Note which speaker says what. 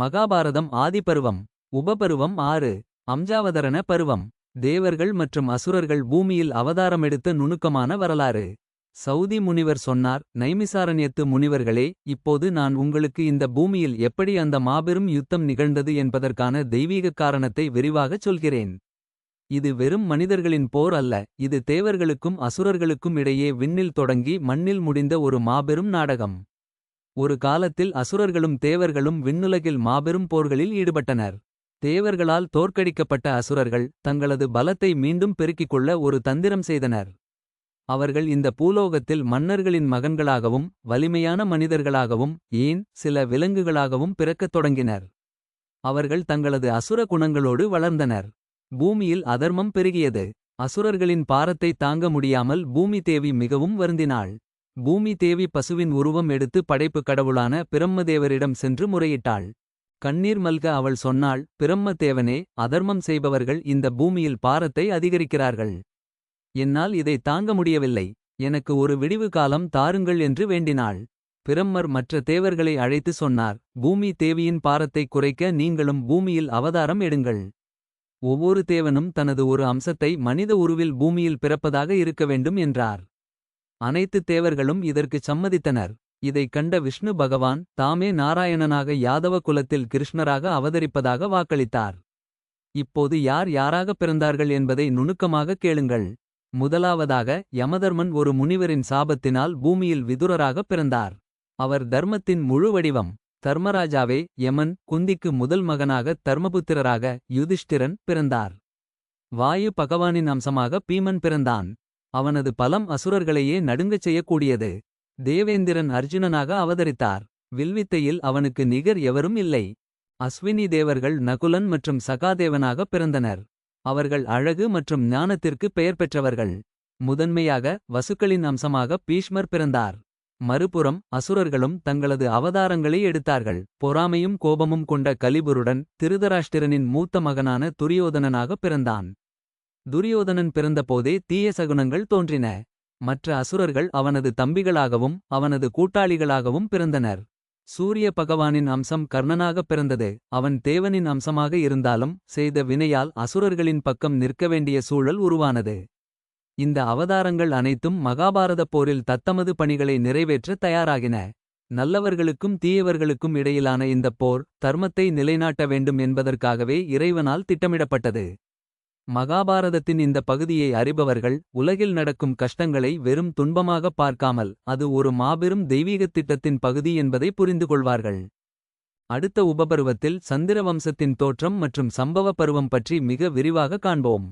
Speaker 1: மகாபாரதம் ஆதிபருவம் உபபருவம் ஆறு அம்ஜாவதரண பருவம். தேவர்கள் மற்றும் அசுரர்கள் பூமியில் அவதாரமெடுத்த நுணுக்கமான வரலாறு. சௌதி முனிவர் சொன்னார் நைமிசாரண்யத்து முனிவர்களே இப்போது நான் உங்களுக்கு இந்த பூமியில் எப்படி அந்த மாபெரும் யுத்தம் நிகழ்ந்தது என்பதற்கான தெய்வீகக் காரணத்தை விரிவாகச் சொல்கிறேன். இது வெறும் மனிதர்களின் போர் அல்ல இது தேவர்களுக்கும் அசுரர்களுக்கும் இடையே விண்ணில் தொடங்கி மண்ணில் முடிந்த ஒரு மாபெரும் நாடகம். ஒரு காலத்தில் அசுரர்களும் தேவர்களும் விண்ணுலகில் மாபெரும் போர்களில் ஈடுபட்டனர். தேவர்களால் தோற்கடிக்கப்பட்ட அசுரர்கள் தங்களது பலத்தை மீண்டும் பெருக்கிக் கொள்ள ஒரு தந்திரம் செய்தனர். அவர்கள் இந்த பூலோகத்தில் மன்னர்களின் மகன்களாகவும் வலிமையான மனிதர்களாகவும் ஏன் சில விலங்குகளாகவும் பிறக்கத் தொடங்கினர். அவர்கள் தங்களது அசுர குணங்களோடு வளர்ந்தனர். பூமியில் அதர்மம் பெருகியது. அசுரர்களின் பாரத்தை தாங்க முடியாமல் பூமி தேவி மிகவும் வருந்தினாள். பூமி தேவி பசுவின் உருவம் எடுத்து படைப்பு கடவுளான பிரம்மதேவரிடம் சென்று முறையிட்டாள். கண்ணீர் மல்க அவள் சொன்னாள் பிரம்மதேவனே அதர்மம் செய்பவர்கள் இந்த பூமியில் பாரத்தை அதிகரிக்கிறார்கள். என்னால் இதை தாங்க முடியவில்லை. எனக்கு ஒரு விடிவு காலம் தாருங்கள் என்று வேண்டினாள். பிரம்மர் மற்ற தேவர்களை அழைத்து சொன்னார் பூமி தேவியின் பாரத்தை குறைக்க நீங்களும் பூமியில் அவதாரம் எடுங்கள். ஒவ்வொரு தேவனும் தனது ஒரு அம்சத்தை மனித உருவில் பூமியில் பிறப்பதாக இருக்க வேண்டும் என்றார். அனைத்து தேவர்களும் இதற்குச் சம்மதித்தனர். இதைக் கண்ட விஷ்ணு பகவான் தாமே நாராயணனாக யாதவ குலத்தில் கிருஷ்ணராக அவதரிப்பதாக வாக்களித்தார். இப்போது யார் யாராக பிறந்தார்கள் என்பதை நுணுக்கமாக கேளுங்கள். முதலாவதாக யமதர்மன் ஒரு முனிவரின் சாபத்தினால் பூமியில் விதுரராக பிறந்தார். அவர் தர்மத்தின் முழு வடிவம் தர்மராஜாவே யமன் குந்திக்கு முதல் மகனாக தர்மபுத்திரராக யுதிஷ்டிரன் பிறந்தார். வாயு பகவானின் அம்சமாக பீமன் பிறந்தான். அவனது பலம் அசுரர்களையே நடுங்கச் செய்யக்கூடியது. தேவேந்திரன் அர்ஜுனனாக அவதரித்தார். வில்வித்தையில் அவனுக்கு நிகர் எவரும் இல்லை. அஸ்வினி தேவர்கள் நகுலன் மற்றும் சகாதேவனாக பிறந்தனர். அவர்கள் அழகு மற்றும் ஞானத்திற்கு பெயர் பெற்றவர்கள். முதன்மையாக வசுக்களின் அம்சமாக பீஷ்மர் பிறந்தார். மறுபுறம் அசுரர்களும் தங்களது அவதாரங்களை எடுத்தார்கள். பொறாமையும் கோபமும் கொண்ட கலிபுருடன் திருதராஷ்டிரனின் மூத்த மகனான துரியோதனனாக பிறந்தான். துரியோதனன் பிறந்தபோதே தீய சகுனங்கள் தோன்றின. மற்ற அசுரர்கள் அவனது தம்பிகளாகவும் அவனது கூட்டாளிகளாகவும் பிறந்தனர். சூரிய பகவானின் அம்சம் கர்ணனாகப் பிறந்தது. அவன் தேவனின் அம்சமாக இருந்தாலும் செய்த வினையால் அசுரர்களின் பக்கம் நிற்க வேண்டிய சூழல் உருவானது. இந்த அவதாரங்கள் அனைத்தும் மகாபாரதப் போரில் தத்தமது பணிகளை நிறைவேற்ற தயாராகின. நல்லவர்களுக்கும் தீயவர்களுக்கும் இடையிலான இந்தப் போர் தர்மத்தை நிலைநாட்ட வேண்டும் என்பதற்காகவே இறைவனால் திட்டமிடப்பட்டது. மகாபாரதத்தின் இந்த பகுதியை அறிபவர்கள் உலகில் நடக்கும் கஷ்டங்களை வெறும் துன்பமாகப் பார்க்காமல் அது ஒரு மாபெரும் தெய்வீகத் திட்டத்தின் பகுதி என்பதை புரிந்து கொள்வார்கள். அடுத்த உபபருவத்தில் சந்திர வம்சத்தின் தோற்றம் மற்றும் சம்பவ பருவம் பற்றி மிக விரிவாக காண்போம்.